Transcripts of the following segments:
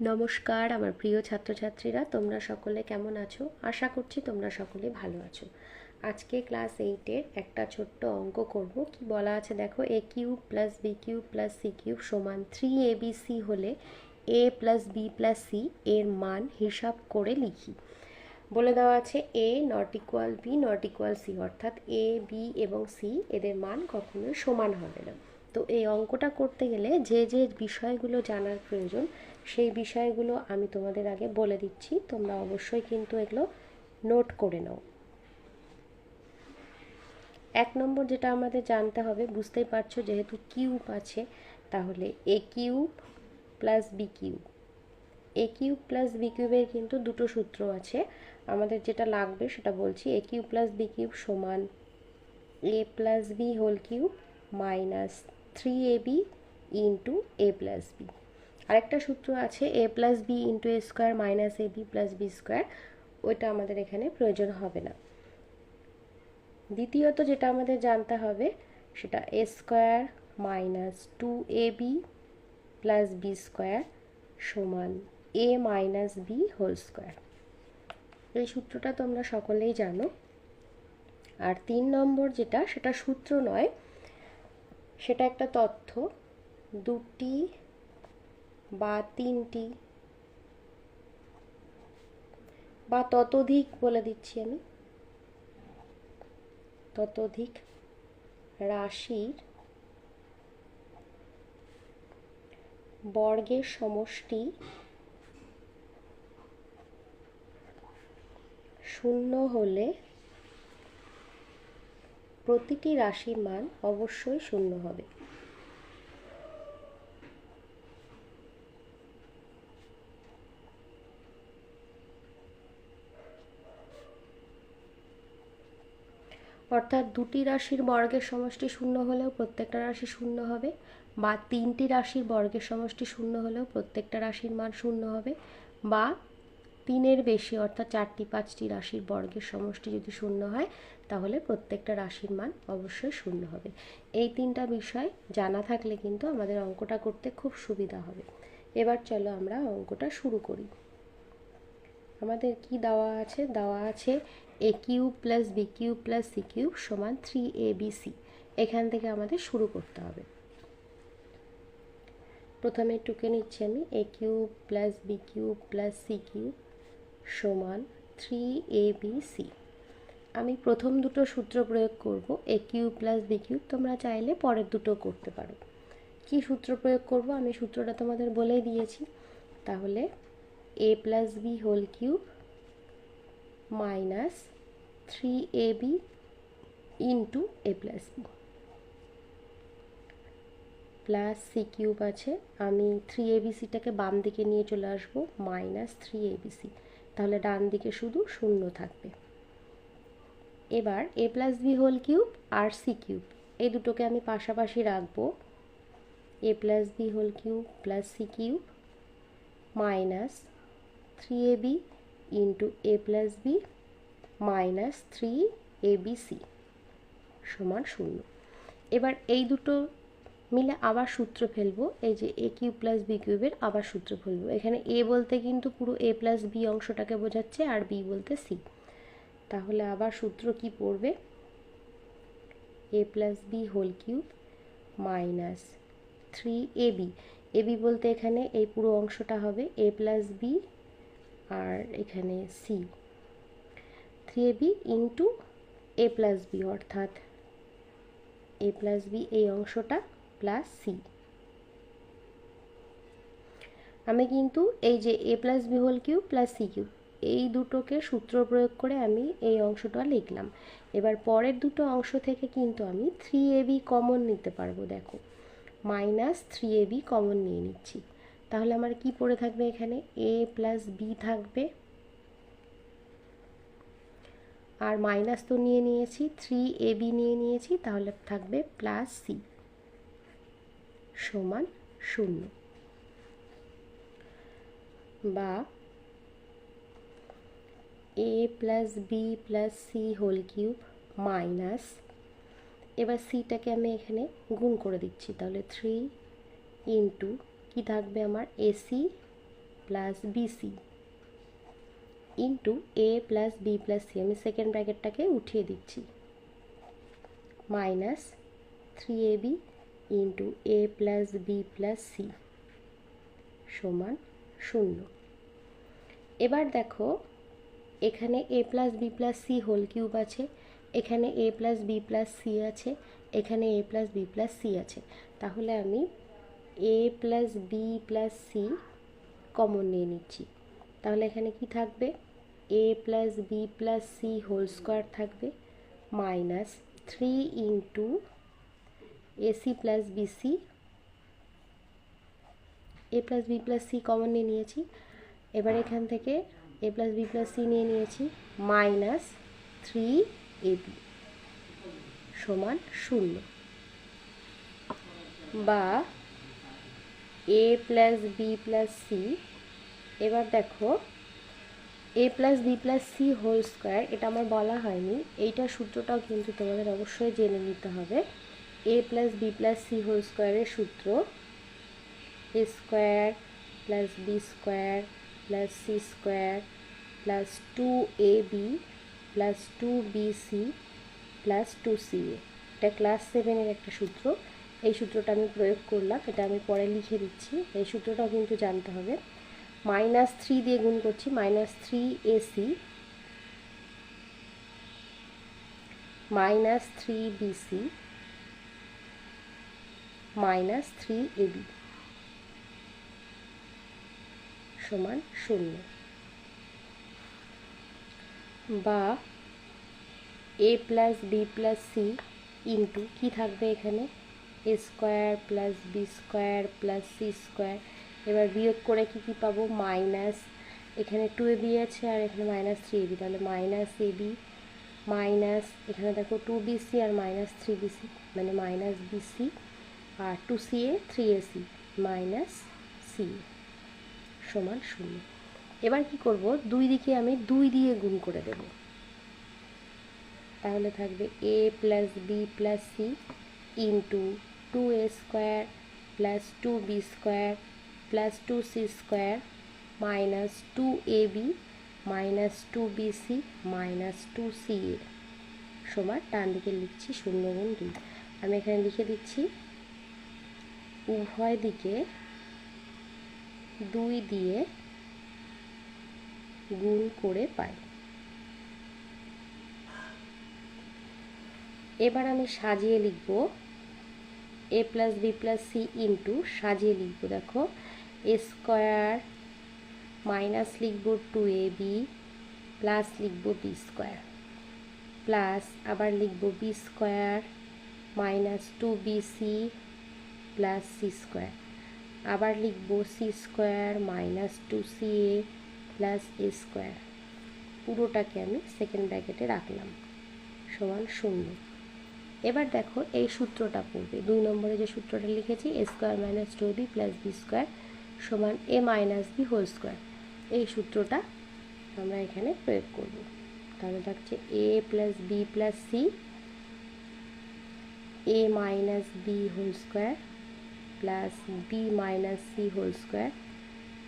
নমস্কার, আমার প্রিয় ছাত্রছাত্রীরা, তোমরা সকলে কেমন আছো? আশা করছি তোমরা সকলে ভালো আছো। আজকে ক্লাস এইটের একটা ছোট্ট অঙ্ক করব। কি বলা আছে দেখো? A cube plus B cube plus C cube সমান থ্রি এ বি সি হলে A plus B plus C এর মান হিসাব করে লিখি। বলে দেওয়া আছে A not equal B not equal C অর্থাৎ এ বি এবং সি এদের মান কখনোই সমান হবে না। তো এই অঙ্কটা করতে গেলে যে যে বিষয়গুলো জানার প্রয়োজন সেই বিষয়গুলো আমি তোমাদের আগে বলে দিচ্ছি। তোমরা অবশ্যই কিন্তু এগুলো নোট করে নাও। এক নম্বর যেটা আমাদের জানতে হবে, বুঝতেই পারছ যেহেতু কিউব আছে, তাহলে A cube plus B cube. A cube plus B কিউবের কিন্তু দুটো সূত্র আছে। আমাদের যেটা লাগবে সেটা বলছি, A cube plus B cube সমান A plus B whole cube minus three A B into A plus B. আরেকটা সূত্র আছে A plus B into A square minus A B plus B square ওইটা আমাদের এখানে প্রয়োজন হবে না। দ্বিতীয়ত যেটা আমাদের জানতে হবে, সেটা A square minus two A B plus B square সমান A minus B whole square এই সূত্রটা তোমরা সকলেই জানো। আর তিন নম্বর যেটা, সেটা সূত্র নয়, সেটা একটা তথ্য। দুটি বা তিনটি, বা ততোধিক বলে দিচ্ছি আমি। ততোধিক রাশির বর্গের সমষ্টি শূন্য হলে প্রতিটি রাশির মান অবশ্যই শূন্য হবে। অর্থাৎ দুটি রাশির বর্গের সমষ্টি শূন্য হলেও প্রত্যেকটা রাশি শূন্য হবে বা তিনটি রাশির বর্গের সমষ্টি শূন্য হলেও প্রত্যেকটা রাশির মান শূন্য হবে বা তিনের বেশি অর্থাৎ চারটি পাঁচটি রাশির বর্গের সমষ্টি যদি শূন্য হয়, তাহলে প্রত্যেকটা রাশির মান অবশ্যই শূন্য হবে। এই তিনটা বিষয় জানা থাকলে কিন্তু আমাদের অঙ্কটা করতে খুব সুবিধা হবে। এবার চলো আমরা অঙ্কটা শুরু করি। আমাদের কি দেওয়া আছে? দেওয়া আছে A cube plus B cube plus C cube সমান থ্রি এ বি সি এখান থেকে আমাদের শুরু করতে হবে। প্রথমে টুকে নিচ্ছি আমি। A cube plus B cube plus C cube সমান থ্রি এ বি সি আমি প্রথম দুটো সূত্র প্রয়োগ করব। A cube plus B cube তোমরা চাইলে পরের দুটো করতে পারো। কি সূত্র প্রয়োগ করব? আমি সূত্রটা তোমাদের বলেই দিয়েছি। তাহলে A plus B whole cube minus three A B into A plus B plus C cube আছে, আমি থ্রি এ বি সিটাকে বাম দিকে নিয়ে চলে আসব minus three A B C তাহলে ডান দিকে শুধু শূন্য থাকবে। এবার A plus B whole cube R C cube এই দুটোকে আমি পাশাপাশি রাখব। A plus B whole cube plus C cube minus three A B into A plus B minus three A B C সমান শূন্য। এবার এই দুটো মিলে আবার সূত্র ফেলব, এই যে এ কিউব প্লাস বি কিউবের আবার সূত্র ফেলব। এখানে এ বলতে কিন্তু পুরো এ প্লাস বি অংশটাকে বোঝাচ্ছে আর বি বলতে সি তাহলে আবার সূত্র কি পড়বে? A plus B whole cube minus three A B A B বলতে এখানে এই পুরো অংশটা হবে এ প্লাস বি আর এখানে C three A B into A plus B অর্থাৎ এ প্লাস বি এই অংশটা প্লাস সি আমি কিন্তু এই যে A plus B whole cube plus C cube এই দুটোকে সূত্র প্রয়োগ করে আমি এই অংশটা লিখলাম। এবার পরের দুটো অংশ থেকে কিন্তু আমি থ্রি এ বি কমন নিতে পারব, দেখো। Minus three A B common নিয়ে নিচ্ছি। তাহলে আমার কি পড়ে থাকবে এখানে? এ প্লাস বি থাকবে। আর মাইনাস তো নিয়ে নিয়েছি থ্রি এ বি নিয়ে নিয়েছি, তাহলে থাকবে প্লাস সি সমান শূন্য। বা A plus B plus C whole cube minus এবার সিটাকে আমি এখানে গুণ করে দিচ্ছি, তাহলে থ্রি ইন্টু কী থাকবে আমার? AC plus BC into A plus B plus C আমি সেকেন্ড ব্র্যাকেটটাকে উঠিয়ে দিচ্ছি। Minus three A B into A plus B plus C সমান শূন্য। এবার দেখো, এখানে A plus B plus C whole cube আছে, এখানে A plus B plus C আছে, এখানে A plus B plus C আছে। তাহলে আমি A plus B plus C common নিয়ে নিচ্ছি। তাহলে এখানে কি থাকবে? A plus B plus C whole square থাকবে। Minus three into AC plus BC A plus B plus C common নিয়ে নিয়েছি। এবার এখান থেকে A plus B plus C নিয়ে নিয়েছি। মাইনাস থ্রি এ বি সমান শূন্য। বা A plus B plus C এবার দেখো A plus B plus C whole square এটা আমার বলা হয়নি। এইটা সূত্রটাও কিন্তু তোমাদের অবশ্যই জেনে নিতে হবে। A plus B plus C whole স্কোয়ারের সূত্র। A square plus B square plus C square plus two A B plus two B C plus two C A এটা ক্লাস সেভেনের একটা সূত্র। এই সূত্রটা আমি প্রয়োগ করলাম, এটা আমি পরে লিখে দিচ্ছি। এই সূত্রটাও কিন্তু জানতে হবে। মাইনাস থ্রি দিয়ে গুণ করছি minus three AC minus three BC minus three AB সমান শূন্য। বা A plus B plus C into কী থাকবে এখানে? A square plus B square plus C square এবার বিয়োগ করে কি কি পাবো? মাইনাস এখানে টু এ বি আছে আর এখানে মাইনাস থ্রি এবি তাহলে মাইনাস এ বি মাইনাস এখানে দেখো টু বিসি আর মাইনাস থ্রি বিসি মানে minus BC R two C A three A C minus C সমান শূন্য। এবার কি করব? দুই দিকে আমি দুই দিয়ে গুণ করে দেব। তাহলে থাকবে A plus B plus C into two A square plus two B square plus two C square minus two A B minus two B C minus two C A সমান ডান দিকে লিখছি শূন্য গুণ দুই। আমি এখানে লিখে দিচ্ছি, উভয় দিকে দুই দিয়ে গুণ করে পাই। এবার আমি সাজিয়ে লিখব A plus B plus C into সাজিয়ে লিখব, দেখো। এ স্কোয়ার মাইনাস লিখব টু এ বি প্লাস লিখব বি স্কোয়ার প্লাস আবার লিখব B square minus two B C plus C square আবার লিখব C square minus two C A plus A square পুরোটাকে আমি সেকেন্ড ব্র্যাকেটে রাখলাম। সমান শূন্য। এবার দেখো এই সূত্রটা পড়বে। দুই নম্বরে যে সূত্রটা লিখেছি A square minus two B plus B square সমান A minus B whole square এই সূত্রটা আমরা এখানে প্রয়োগ করব। তাহলে থাকছে A plus B plus C A minus B whole square plus B minus C whole square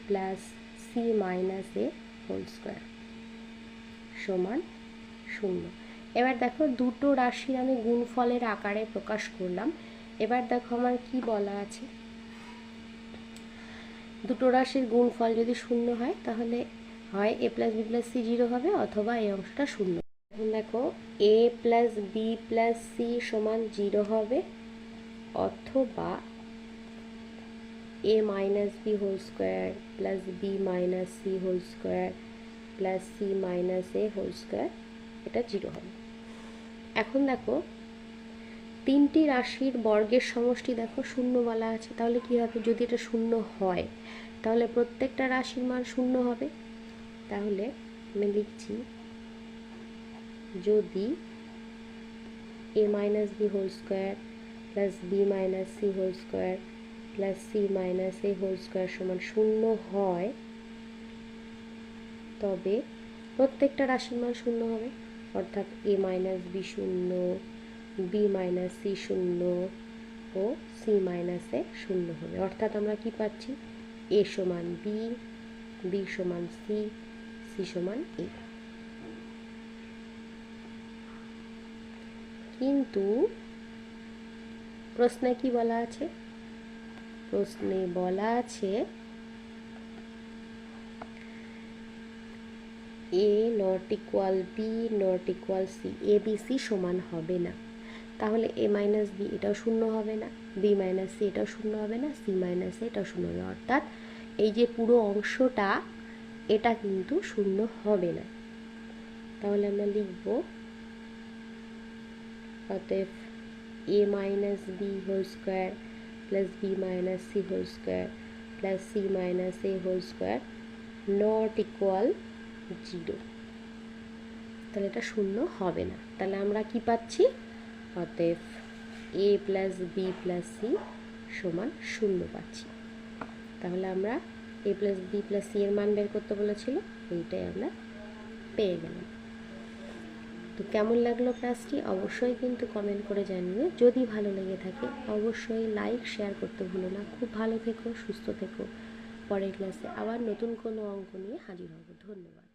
plus C minus A whole square সমান শূন্য। এবার দেখো দুটো রাশির আমি গুণফলের আকারে প্রকাশ করলাম। এবার দেখো আমার কি বলা আছে? দুটো রাশির গুণফল যদি শূন্য হয়, তাহলে হয় A plus B plus C zero হবে অথবা এই অংশটা শূন্য। এখন দেখো A plus B plus C সমান জিরো হবে অথবা A minus B whole square plus B minus C whole square plus C minus A whole square এটা জিরো হবে। এখন দেখো, তিনটি রাশির বর্গের সমষ্টি দেখো শূন্য বলা আছে, তাহলে কী হবে? যদি এটা শূন্য হয়, তাহলে প্রত্যেকটা রাশির মান শূন্য হবে। তাহলে আমি লিখছি, যদি A minus B whole square plus B minus C whole square plus C minus A whole square সমান শূন্য হয়, তবে প্রত্যেকটা রাশির মান শূন্য হবে। অর্থাৎ এ মাইনাস বি শূন্য, বি মাইনাস সি শূন্য ও সি মাইনাস এ শূন্য হবে। অর্থাৎ আমরা কি পাচ্ছি? এ সমান বি বি সমান সি সি সমান এ। কিন্তু প্রশ্নে কি বলা আছে? প্রশ্নে বলা আছে A not equal B not equal C A B C সমান হবে না। তাহলে এ মাইনাস বি এটাও শূন্য হবে না বি মাইনাস সি এটাও শূন্য হবে না সি মাইনাস এ এটাও শূন্য হবে অর্থাৎ এই যে পুরো অংশটা, এটা কিন্তু শূন্য হবে না। তাহলে আমরা লিখব, অতএব A minus B whole square plus B minus C whole square plus C minus A whole square not equal zero. তাহলে এটা শূন্য হবে না। তাহলে আমরা কি পাচ্ছি? অতএব A plus B plus C সমান শূন্য পাচ্ছি। তাহলে আমরা A plus B plus C এর মান বের করতে বলেছিল, এইটাই আমরা পেয়ে গেলাম। তো কেমন লাগল ক্লাসটি অবশ্যই কিন্তু কমেন্ট করে জানিয়ে যদি ভালো লেগে থাকে, অবশ্যই লাইক শেয়ার করতে ভুলো না। খুব ভালো থেকো, সুস্থ থেকো। পরের ক্লাসে আবার নতুন কোনো অঙ্ক নিয়ে হাজির হব। ধন্যবাদ।